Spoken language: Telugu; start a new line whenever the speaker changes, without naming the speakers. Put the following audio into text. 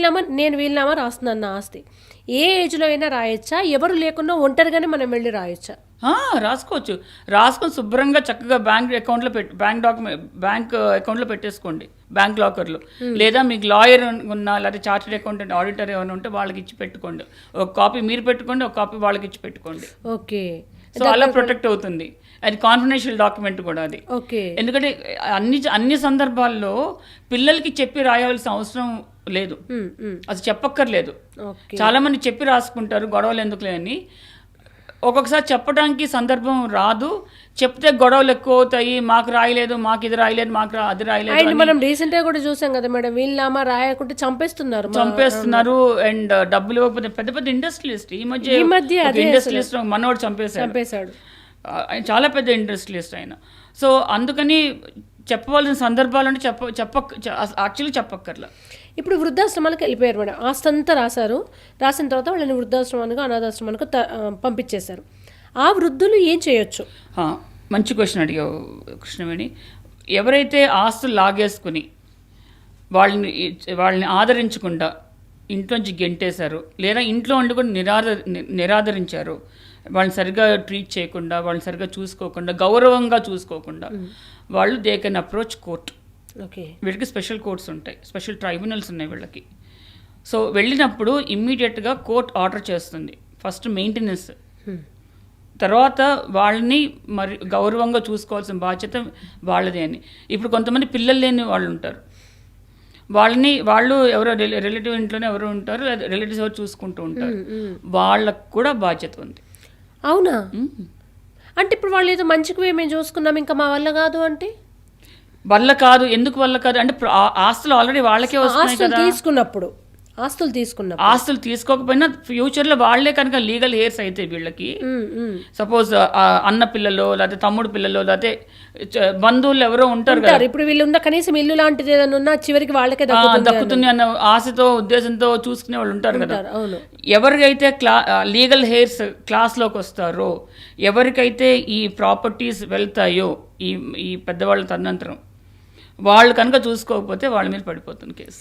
వీళ్ళనామా నేను వీళ్ళనామా రాస్తున్నాను నా ఆస్తి. ఏ ఏజ్లో అయినా రాయొచ్చా? ఎవరు లేకుండా ఒంటరిగానే మనం వెళ్ళి రాయొచ్చా?
రాసుకోవచ్చు. రాసుకొని శుభ్రంగా చక్కగా బ్యాంక్ అకౌంట్లో పెట్టి బ్యాంక్ డాక్యుమెంట్ బ్యాంక్ అకౌంట్లో పెట్టేసుకోండి బ్యాంక్ లాకర్లో. లేదా మీకు లాయర్ ఉన్నా లేదా చార్టెడ్ అకౌంటెంట్ ఆడిటర్ ఏమైనా ఉంటే వాళ్ళకి ఇచ్చి పెట్టుకోండి. ఒక కాపీ మీరు పెట్టుకోండి ఒక కాపీ వాళ్ళకి ఇచ్చి పెట్టుకోండి.
ఓకే.
సో అలా ప్రొటెక్ట్ అవుతుంది. అది కాన్ఫిడెన్షియల్ డాక్యుమెంట్ కూడా అది.
ఓకే
ఎందుకంటే అన్ని అన్ని సందర్భాల్లో పిల్లలకి చెప్పి రాయాల్సిన అవసరం లేదు.
ఉమ్, ఉమ్,
అది చెప్పక్కర్లేదు. చాలా మంది చెప్పి రాసుకుంటారు గొడవలు ఎందుకులే అని. ఒక్కొక్కసారి చెప్పడానికి సందర్భం రాదు. చెప్తే గొడవలు ఎక్కువ అవుతాయి మాకు రాయలేదు మాకు ఇది రాయలేదు మాకు అది రాయలేదు
అండ్ మనం రీసెంట్గా కూడా చూసాం కదా మేడం వీళ్ళనామా రాయకుంటే చంపేస్తున్నారు
చంపేస్తున్నారు. అండ్ డబ్బులు ఇవ్వకపోతే పెద్ద పెద్ద ఇండస్ట్రియలిస్ట్ ఈ మధ్య
ఈ మధ్య
ఇండస్ట్రియలిస్ట్ మనోడు చంపేశాడు.
చంపేశాడు.
ఆయన చాలా పెద్ద ఇండస్ట్రియలిస్ట్ ఆయన. సో అందుకని చెప్పవలసిన సందర్భాలంటే చెప్ప చెప్పక్ యాక్చువల్లీ చెప్పక్కర్లా.
ఇప్పుడు వృద్ధాశ్రమాలకు వెళ్ళిపోయారు మేడం. ఆస్తి అంతా రాశారు. రాసిన తర్వాత వాళ్ళని వృద్ధాశ్రమానికి అనాథాశ్రమానికి పంపించేశారు. ఆ వృద్ధులు ఏం చేయొచ్చు?
మంచి క్వశ్చన్ అడిగావు కృష్ణవేణి. ఎవరైతే ఆస్తులు లాగేసుకుని వాళ్ళని వాళ్ళని ఆదరించకుండా ఇంట్లోంచి గెంటేశారు. లేదా ఇంట్లో ఉండి కూడా నిరాద నిరాదరించారు. వాళ్ళని సరిగ్గా ట్రీట్ చేయకుండా వాళ్ళని సరిగ్గా చూసుకోకుండా గౌరవంగా చూసుకోకుండా వాళ్ళు they can approach court
okay.
వీళ్ళకి స్పెషల్ కోర్ట్స్ ఉంటాయి. స్పెషల్ ట్రైబ్యునల్స్ ఉన్నాయి వీళ్ళకి. సో వెళ్ళినప్పుడు ఇమ్మీడియట్గా కోర్ట్ ఆర్డర్ చేస్తుంది. ఫస్ట్ మెయింటెనెన్స్ తర్వాత వాళ్ళని మరి గౌరవంగా చూసుకోవాల్సిన బాధ్యత వాళ్ళదే అని. ఇప్పుడు కొంతమంది పిల్లలు లేని వాళ్ళు ఉంటారు. వాళ్ళని వాళ్ళు ఎవరో రిలేటివ్ ఇంట్లోనే ఎవరు ఉంటారు రిలేటివ్స్ ఎవరు చూసుకుంటూ ఉంటారు. వాళ్ళకు కూడా బాధ్యత ఉంది.
అవునా. అంటే ఇప్పుడు వాళ్ళు ఏదో మంచికి మేము చూసుకున్నాం ఇంకా మా వల్ల కాదు అంటే?
వల్ల కాదు ఎందుకు వల్ల కాదు? అంటే ఆస్తులు ఆల్రెడీ వాళ్ళకే వస్తున్నాయి కదా.
తీసుకున్నప్పుడు. ఆస్తులు తీసుకున్నప్పుడు.
ఆస్తులు తీసుకోకపోయినా ఫ్యూచర్లో వాళ్ళే కనుక లీగల్ హెయిర్స్ అయితే వీళ్ళకి. సపోజ్ అన్న పిల్లలో లేకపోతే తమ్ముడు పిల్లలో లేకపోతే బంధువులు ఎవరో ఉంటారు కదా.
ఇప్పుడు వీళ్ళు ఉన్న కనీసం ఇల్లు లాంటిది ఏదైనా ఉన్నా చివరికి వాళ్ళకే దక్కుతుంది
అన్న ఆశతో ఉద్దేశంతో చూసుకునే వాళ్ళు ఉంటారు కదా. ఎవరికైతే క్లా లీగల్ హెయిర్స్ క్లాస్లోకి వస్తారో ఎవరికైతే ఈ ప్రాపర్టీస్ వెళ్తాయో ఈ ఈ పెద్దవాళ్ళ తదనంతరం వాళ్ళు కనుక చూసుకోకపోతే వాళ్ళ మీద పడిపోతుంది కేసు.